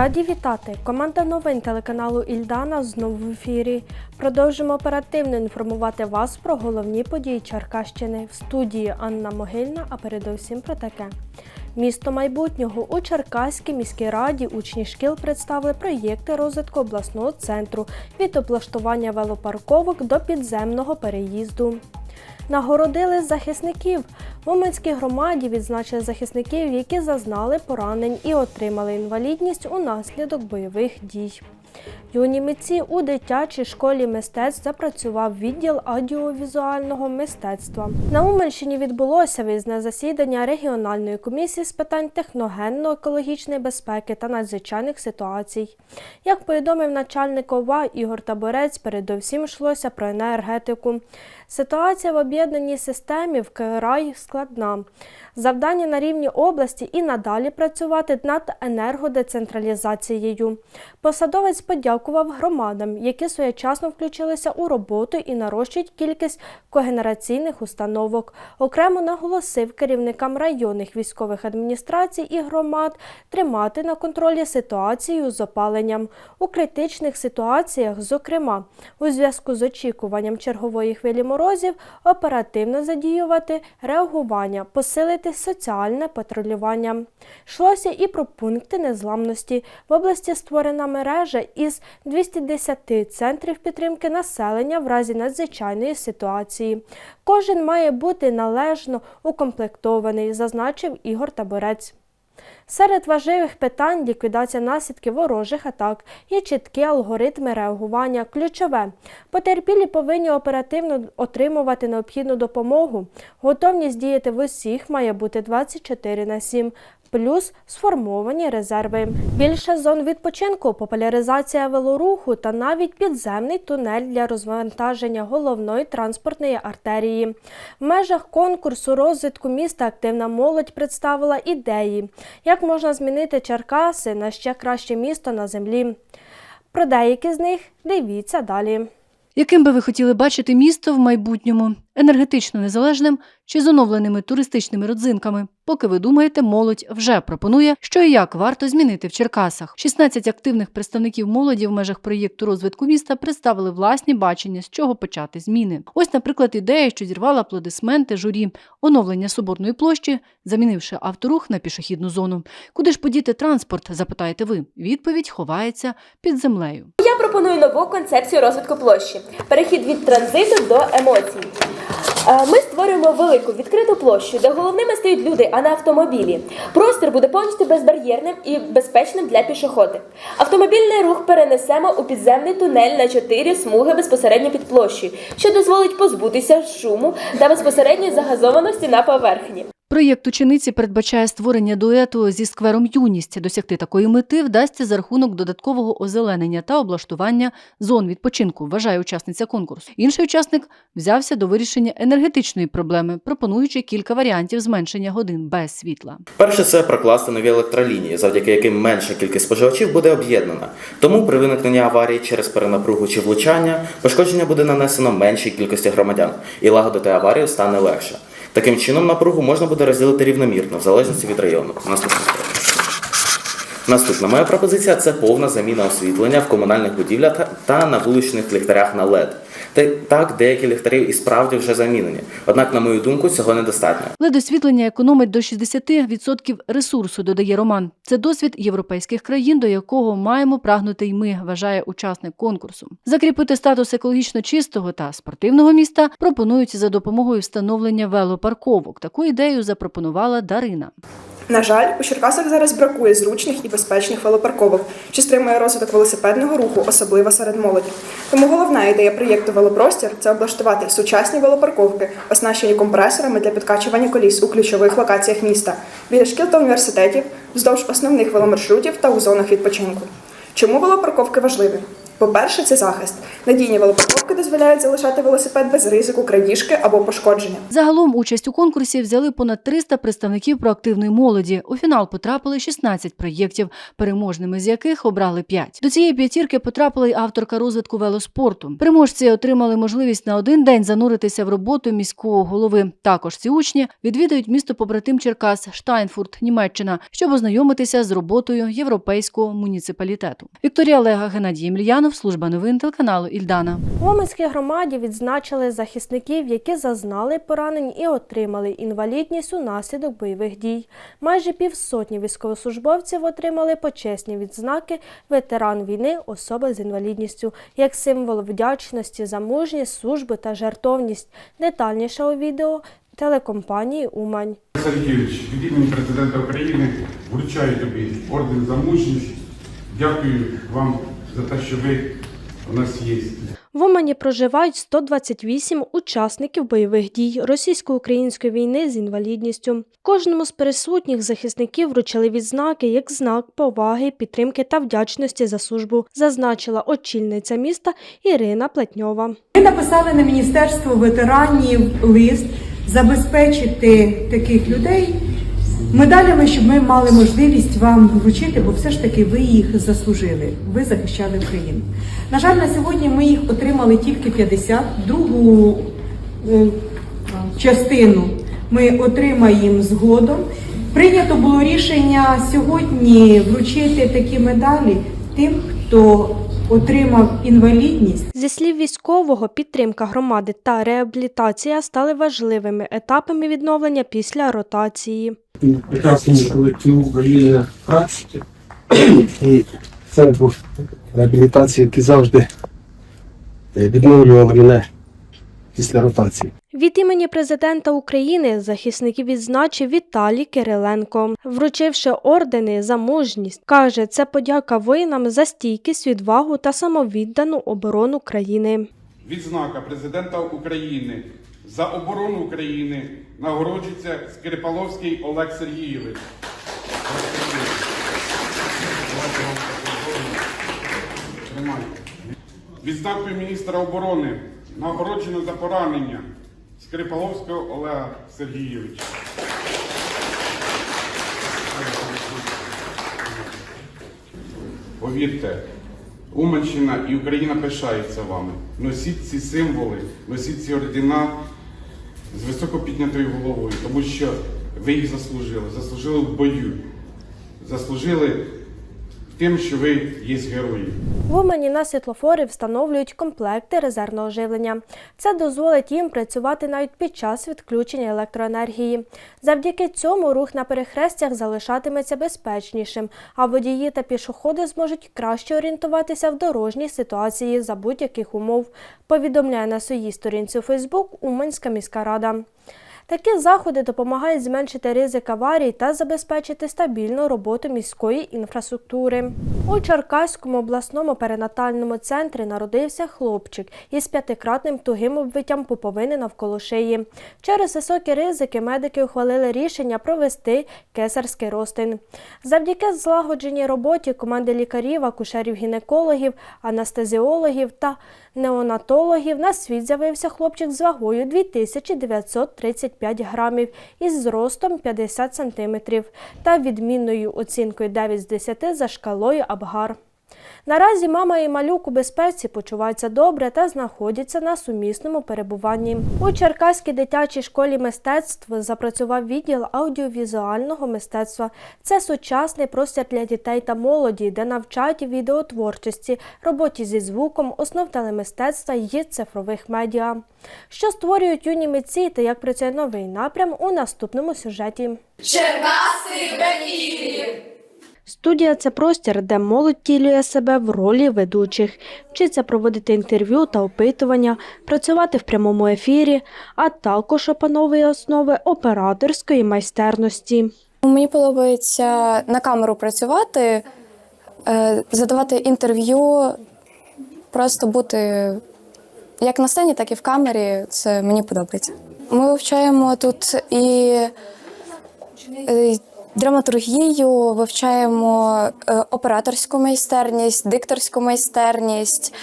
Раді вітати! Команда новин телеканалу Ільдана знову в ефірі. Продовжимо оперативно інформувати вас про головні події Черкащини. В студії Анна Могильна, а передусім про таке. Місто майбутнього у Черкаській міській раді учні шкіл представили проєкти розвитку обласного центру від облаштування велопарковок до підземного переїзду. Нагородили захисників. В Уманській громаді відзначили захисників, які зазнали поранень і отримали інвалідність унаслідок бойових дій. Юні митці у дитячій школі мистецтв запрацював відділ аудіовізуального мистецтва. На Уманщині відбулося виїзне засідання регіональної комісії з питань техногенно-екологічної безпеки та надзвичайних ситуацій. Як повідомив начальник ОВА Ігор Таборець, передовсім йшлося про енергетику. Ситуація в об'єднаній системі вкрай складна. Завдання на рівні області і надалі працювати над енергодецентралізацією. Посадовець подякував громадам, які своєчасно включилися у роботу і нарощують кількість когенераційних установок. Окремо наголосив керівникам районних військових адміністрацій і громад тримати на контролі ситуацію з опаленням у критичних ситуаціях, зокрема у зв'язку з очікуванням чергової хвилі морозів, оперативно задіювати реагування, посилити соціальне патрулювання. Йшлося і про пункти незламності. В області створена мережа із 210 центрів підтримки населення в разі надзвичайної ситуації. Кожен має бути належно укомплектований, зазначив Ігор Таборець. Серед важливих питань ліквідація наслідків ворожих атак є чіткі алгоритми реагування. Ключове потерпілі повинні оперативно отримувати необхідну допомогу. Готовність діяти в усіх має бути 24 на 7. Плюс сформовані резерви. Більше зон відпочинку, популяризація велоруху та навіть підземний тунель для розвантаження головної транспортної артерії. В межах конкурсу розвитку міста активна молодь представила ідеї, як можна змінити Черкаси на ще краще місто на землі. Про деякі з них дивіться далі. Яким би ви хотіли бачити місто в майбутньому? Енергетично незалежним чи з оновленими туристичними родзинками? Поки ви думаєте, молодь вже пропонує, що і як варто змінити в Черкасах. 16 активних представників молоді в межах проєкту розвитку міста представили власні бачення, з чого почати зміни. Ось, наприклад, ідея, що зірвала аплодисменти журі, оновлення соборної площі, замінивши авторух на пішохідну зону. Куди ж подіти транспорт? запитаєте ви. Відповідь ховається під землею. Я пропоную нову концепцію розвитку площі перехід від транзиту до емоцій. Е, Ми створюємо велику відкриту площу, де головними стають люди, а не автомобілі. Простір буде повністю безбар'єрним і безпечним для пішоходів. Автомобільний рух перенесемо у підземний тунель на чотири смуги безпосередньо під площею, що дозволить позбутися шуму та безпосередньої загазованості на поверхні. Проєкт учениці передбачає створення дуету зі сквером юність. Досягти такої мети вдасться за рахунок додаткового озеленення та облаштування зон відпочинку, вважає учасниця конкурсу. Інший учасник взявся до вирішення енергетичної проблеми, пропонуючи кілька варіантів зменшення годин без світла. Перше це прокласти нові електролінії, завдяки яким менша кількість споживачів буде об'єднана. Тому при виникненні аварії через перенапругу чи влучання пошкодження буде нанесено меншій кількості громадян, і лагодити аварію стане легше. Таким чином напругу можна буде розділити рівномірно, в залежності від району. Наступна. Наступна моя пропозиція це повна заміна освітлення в комунальних будівлях та- на вуличних ліхтарях на LED. Та так, деякі ліхтарі і справді вже замінені. Однак, на мою думку, цього недостатньо. Ледосвітлення економить до 60% ресурсу, додає Роман. Це досвід європейських країн, до якого маємо прагнути й ми, вважає учасник конкурсу. Закріпити статус екологічно чистого та спортивного міста пропонують за допомогою встановлення велопарковок. Таку ідею запропонувала Дарина. На жаль, у Черкасах зараз бракує зручних і безпечних велопарковок, що стримує розвиток велосипедного руху, особливо серед молоді. Тому головна ідея проєкту Велопростір це облаштувати сучасні велопарковки, оснащені компресорами для підкачування коліс у ключових локаціях міста, біля шкіл та університетів, вздовж основних веломаршрутів та у зонах відпочинку. Чому велопарковки важливі? По-перше, це захист. Надійні велопарковки дозволяють залишати велосипед без ризику крадіжки або пошкодження. Загалом участь у конкурсі взяли понад 300 представників проактивної молоді. У фінал потрапили 16 проєктів, переможними з яких обрали 5. До цієї п'ятірки потрапила й авторка розвитку велоспорту. Переможці отримали можливість на один день зануритися в роботу міського голови. Також ці учні відвідають місто побратим Черкас Штайнфурт, Німеччина, щоб ознайомитися з роботою європейського муніципалітету. Вікторія Олега, Геннадій Ємельянов, служба новин телеканалу Ільдана. В Уманській громаді відзначили захисників, які зазнали поранень і отримали інвалідність унаслідок бойових дій. Майже півсотні військовослужбовців отримали почесні відзнаки ветеран війни, особа з інвалідністю, як символ вдячності за мужність, службу та жертовність. Детальніше у відео телекомпанії Умань. Сергійович, від імені президента України вручаю тобі орден за мужність. Дякую вам за те, що ви у нас є. В Умані проживають 128 учасників бойових дій російсько-української війни з інвалідністю. Кожному з присутніх захисників вручили відзнаки як знак поваги, підтримки та вдячності за службу, зазначила очільниця міста Ірина Плетньова. Ми написали на Міністерство ветеранів лист забезпечити таких людей медалями, щоб ми мали можливість вам вручити, бо все ж таки ви їх заслужили. Ви захищали Україну. На жаль, на сьогодні ми їх отримали тільки 50. Другу е, частину ми отримаємо згодом. Прийнято було рішення сьогодні вручити такі медалі тим, хто отримав інвалідність. Зі слів військового, підтримка громади та реабілітація стали важливими етапами відновлення після ротації. Прекрасному колективу України праці і центру реабілітації, які завжди відновлювали мене після ротації. Від імені президента України захисників відзначив Віталій Кириленко, вручивши ордени за мужність. Каже, це подяка воїнам за стійкість, відвагу та самовіддану оборону країни. Відзнака президента України за оборону України нагороджується Скрипаловський Олег Сергійович. Відзнакою міністра оборони нагороджено за поранення Скрипаловського Олега Сергійовича. Повірте, Уманщина і Україна пишаються вами. Носіть ці символи, носіть ці ордена з високо піднятою головою, тому що ви їх заслужили. Заслужили в бою. Заслужили тим, що ви є герої. В Умані на світлофори встановлюють комплекти резервного живлення. Це дозволить їм працювати навіть під час відключення електроенергії. Завдяки цьому рух на перехрестях залишатиметься безпечнішим, а водії та пішоходи зможуть краще орієнтуватися в дорожній ситуації за будь-яких умов. Повідомляє на своїй сторінці у Фейсбук Уманська міська рада. Такі заходи допомагають зменшити ризик аварій та забезпечити стабільну роботу міської інфраструктури. У Черкаському обласному перинатальному центрі народився хлопчик із п'ятикратним тугим обвиттям пуповини навколо шиї. Через високі ризики медики ухвалили рішення провести кесарський розтин. Завдяки злагодженій роботі команди лікарів, акушерів-гінекологів, анестезіологів та неонатологів на світ з'явився хлопчик з вагою 2935 грамів із зростом 50 сантиметрів та відмінною оцінкою 9 з 10 за шкалою Абгар. Наразі мама і малюк у безпеці почуваються добре та знаходяться на сумісному перебуванні. У Черкаській дитячій школі мистецтв запрацював відділ аудіовізуального мистецтва. Це сучасний простір для дітей та молоді, де навчають відеотворчості, роботі зі звуком, основ телемистецтва і цифрових медіа. Що створюють юні митці та як працює новий напрям у наступному сюжеті. Студія це простір, де молодь тілює себе в ролі ведучих, вчиться проводити інтерв'ю та опитування, працювати в прямому ефірі, а також опановує основи операторської майстерності. Мені подобається на камеру працювати, е, задавати інтерв'ю, просто бути як на сцені, так і в камері. Це мені подобається. Ми вивчаємо тут і е, Драматургію вивчаємо е, операторську майстерність, дикторську майстерність.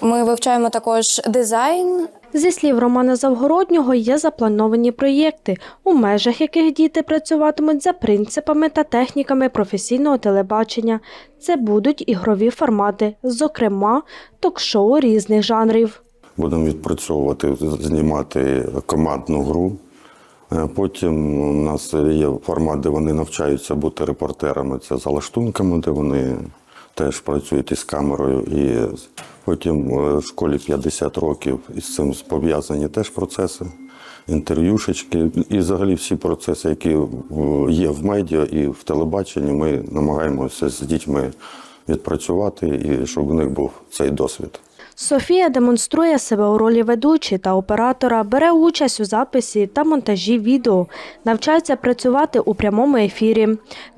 Ми вивчаємо також дизайн. Зі слів Романа Завгороднього, є заплановані проєкти, у межах яких діти працюватимуть за принципами та техніками професійного телебачення. Це будуть ігрові формати, зокрема, ток-шоу різних жанрів. Будемо відпрацьовувати, знімати командну гру. Е, Потім у нас є формат, де вони навчаються бути репортерами. Це за лаштунками, де вони теж працюють із камерою. І потім е, в школі 50 років із цим пов'язані теж процеси, інтерв'юшечки. І взагалі всі процеси, які е, є в медіа і в телебаченні, ми намагаємося з дітьми відпрацювати, і щоб у них був цей досвід. Софія демонструє себе у ролі ведучої та оператора, бере участь у записі та монтажі відео, навчається працювати у прямому ефірі.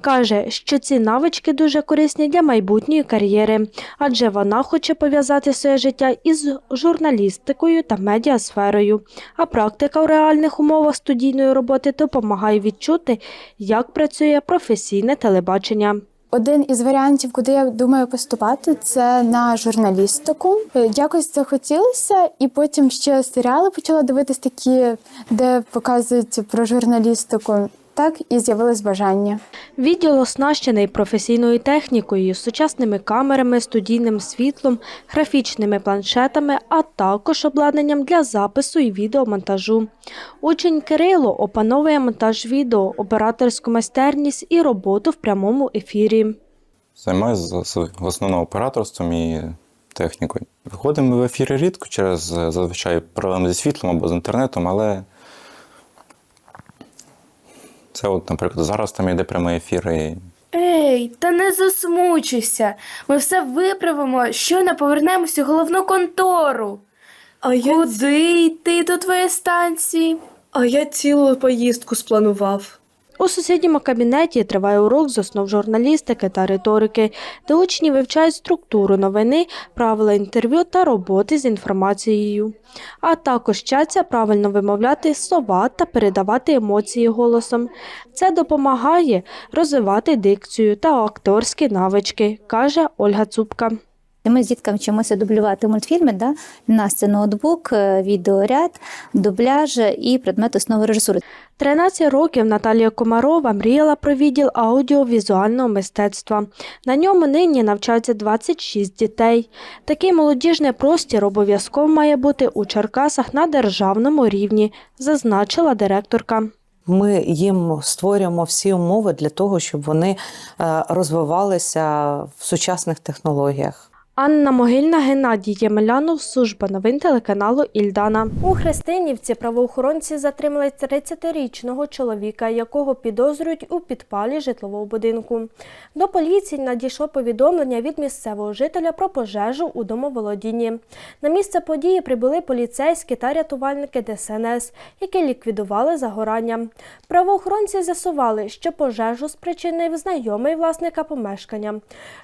Каже, що ці навички дуже корисні для майбутньої кар'єри, адже вона хоче пов'язати своє життя із журналістикою та медіасферою. А практика у реальних умовах студійної роботи допомагає відчути, як працює професійне телебачення. Один із варіантів, куди я думаю поступати, це на журналістику. Якось Якось захотілося, і потім ще серіали почала дивитись такі, де показують про журналістику. Так і з'явилось бажання. Відділ оснащений професійною технікою, сучасними камерами, студійним світлом, графічними планшетами, а також обладнанням для запису і відеомонтажу. Учень Кирило опановує монтаж відео, операторську майстерність і роботу в прямому ефірі. Займаюся в основному операторством і технікою. Виходимо в ефіри рідко через е, зазвичай проблеми зі світлом або з інтернетом, але це, от, наприклад, зараз там йде прямий ефір. І... Ей, та не засмучуйся. Ми все виправимо, щойно повернемося у головну контору. А я, Куди йти до твоєї станції? а я цілу поїздку спланував. У сусідньому кабінеті триває урок з основ журналістики та риторики, де учні вивчають структуру новини, правила інтерв'ю та роботи з інформацією. А також вчаться правильно вимовляти слова та передавати емоції голосом. Це допомагає розвивати дикцію та акторські навички, каже Ольга Цупка. Ми з дітками вчимося дублювати мультфільми. Да? У нас це ноутбук, е, відеоряд, дубляж і предмет основи режисури. 13 років Наталія Комарова мріяла про відділ аудіовізуального мистецтва. На ньому нині навчаються 26 дітей. Такий молодіжний простір обов'язково має бути у Черкасах на державному рівні, зазначила директорка. Ми їм створюємо всі умови для того, щоб вони е, розвивалися в сучасних технологіях. Анна Могильна, Геннадій Ємелянов, служба новин телеканалу Ільдана. У Христинівці правоохоронці затримали 30-річного чоловіка, якого підозрюють у підпалі житлового будинку. До поліції надійшло повідомлення від місцевого жителя про пожежу у домоволодінні. На місце події прибули поліцейські та рятувальники ДСНС, які ліквідували загорання. Правоохоронці з'ясували, що пожежу спричинив знайомий власника помешкання.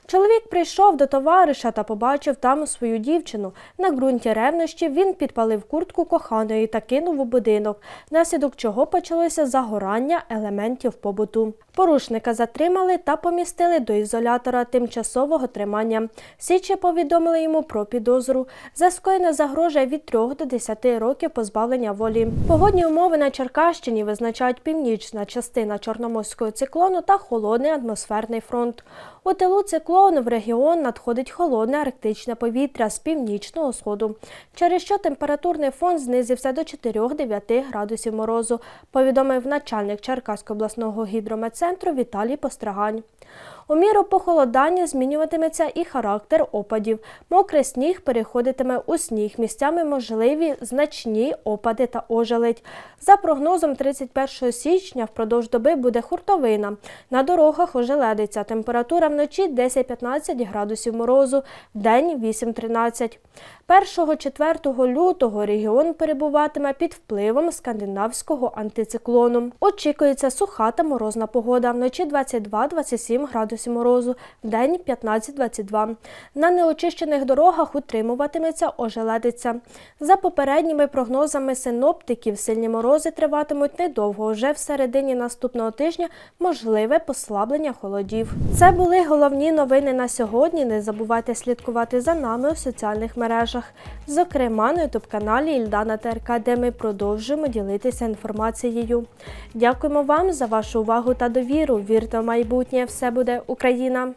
Чоловік прийшов до товариша та побачив там свою дівчину. На ґрунті ревнощів він підпалив куртку коханої та кинув у будинок, внаслідок чого почалося загорання елементів побуту. Порушника затримали та помістили до ізолятора тимчасового тримання. Січі повідомили йому про підозру. За скоєне загрожує від 3 до 10 років позбавлення волі. Погодні умови на Черкащині визначають північна частина Чорноморського циклону та холодний атмосферний фронт. У тилу циклону в регіон надходить холодне арктичне повітря з північного сходу, через що температурний фон знизився до 4-9 градусів морозу, повідомив начальник Черкаського обласного гідрометцентру Віталій Пострагань. У міру похолодання змінюватиметься і характер опадів. Мокрий сніг переходитиме у сніг. Місцями можливі значні опади та ожеледь. За прогнозом 31 січня впродовж доби буде хуртовина. На дорогах ожеледиться. Температура вночі 10-15 градусів морозу, вдень 8-13. 1-4 лютого регіон перебуватиме під впливом скандинавського антициклону. Очікується суха та морозна погода. Вночі 22-27 градусів градусів морозу, в день 15-22. На неочищених дорогах утримуватиметься ожеледиця. За попередніми прогнозами синоптиків, сильні морози триватимуть недовго. Вже в середині наступного тижня можливе послаблення холодів. Це були головні новини на сьогодні. Не забувайте слідкувати за нами у соціальних мережах, зокрема на ютуб-каналі Ільдана ТРК, де ми продовжуємо ділитися інформацією. Дякуємо вам за вашу увагу та довіру. Вірте в майбутнє, все буде Україна!